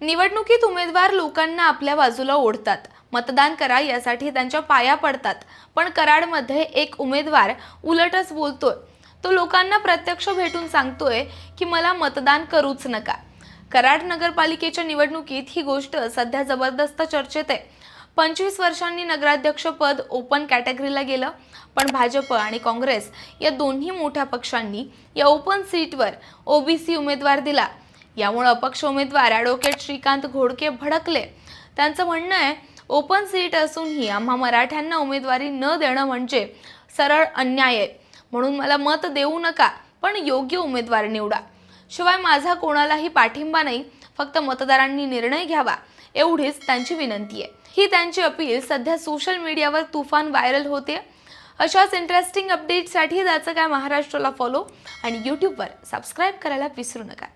निवडणुकीत उमेदवार लोकांना आपल्या बाजूला ओढतात. मतदान करा यासाठी त्यांच्या पाया पडतात. पण कराडमध्ये एक उमेदवार उलटच बोलतोय. तो लोकांना प्रत्यक्ष भेटून सांगतोय की मला मतदान करूच नका. कराड नगरपालिकेच्या निवडणुकीत ही गोष्ट सध्या जबरदस्त चर्चेत आहे. पंचवीस वर्षांनी नगराध्यक्षपद ओपन कॅटेगरीला गेलं पण भाजप आणि काँग्रेस या दोन्ही मोठ्या पक्षांनी या ओपन सीटवर ओबीसी उमेदवार दिला. यामुळे अपक्ष उमेदवार ॲडव्होकेट श्रीकांत घोडके भडकले. त्यांचं म्हणणं आहे ओपन सीट असूनही आम्हा मराठ्यांना उमेदवारी न देणं म्हणजे सरळ अन्याय आहे. म्हणून मला मत देऊ नका पण योग्य उमेदवार निवडा. शिवाय माझा कोणालाही पाठिंबा नाही फक्त मतदारांनी निर्णय घ्यावा एवढीच त्यांची विनंती आहे. ही त्यांची अपील सध्या सोशल मीडियावर तुफान व्हायरल होते. अशाच इंटरेस्टिंग अपडेटसाठी जायचं काय महाराष्ट्राला फॉलो आणि यूट्यूबवर सबस्क्राईब करायला विसरू नका.